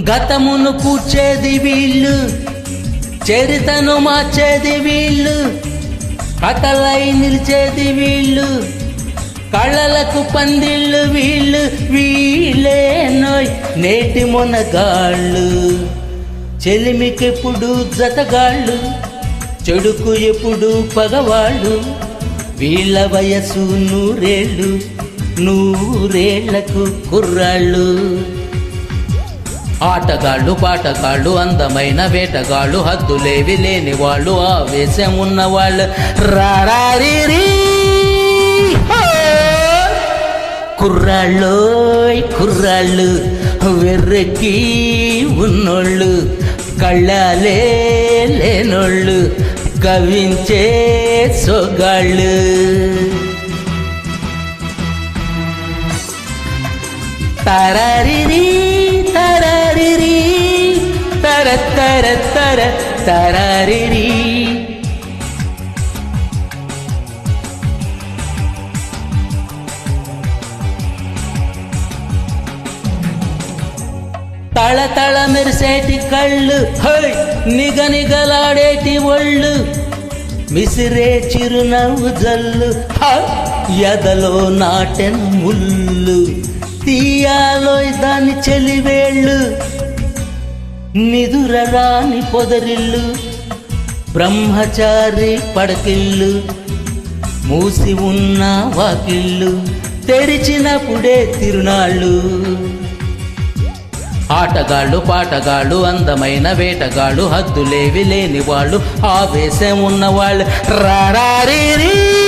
గతమును కూర్చేది వీళ్ళు చరితను మార్చేది వీళ్ళు కథలై నిలిచేది వీళ్ళు కళ్ళలకు పందిళ్ళు వీళ్ళు వీళ్ళే నోయ్ నేటి మొనగాళ్ళు. చెలిమికెప్పుడు జతగాళ్ళు చెడుకు ఎప్పుడు పగవాళ్ళు వీళ్ళ వయసు నూరేళ్ళు నూరేళ్ళకు కుర్రాళ్ళు. ఆటగాళ్ళు పాటగాళ్ళు అందమైన వేటగాళ్ళు హద్దులేవి లేని వాళ్ళు ఆవేశం ఉన్నవాళ్ళు రారారిరి! కుర్రాళ్ళు వెర్రెక్కి ఉన్నోళ్ళు కళ్ళాలే లేనోళ్ళు కవించే సొగాళ్ళు. తరరిరి తర తర తరరిరి తళ తళ మెరిసేటి కళ్ళు హై నిగ నిగలాడేటి ఒళ్ళు. మిసిరే చిరునవ్వు జల్లు ఎదలో నాటెన ముళ్ళు. తీయాలో దాని చెలివేళ్ళు నిదురరాని పొదరిల్లు బ్రహ్మచారి పడకిల్లు మూసి ఉన్న వాకిళ్ళు తెరిచినప్పుడే తిరునాళ్ళు ఆటగాళ్ళు పాటగాళ్ళు అందమైన వేటగాళ్ళు హద్దులేవి లేని వాళ్ళు ఆవేశం ఉన్నవాళ్ళు రారారిరి హో!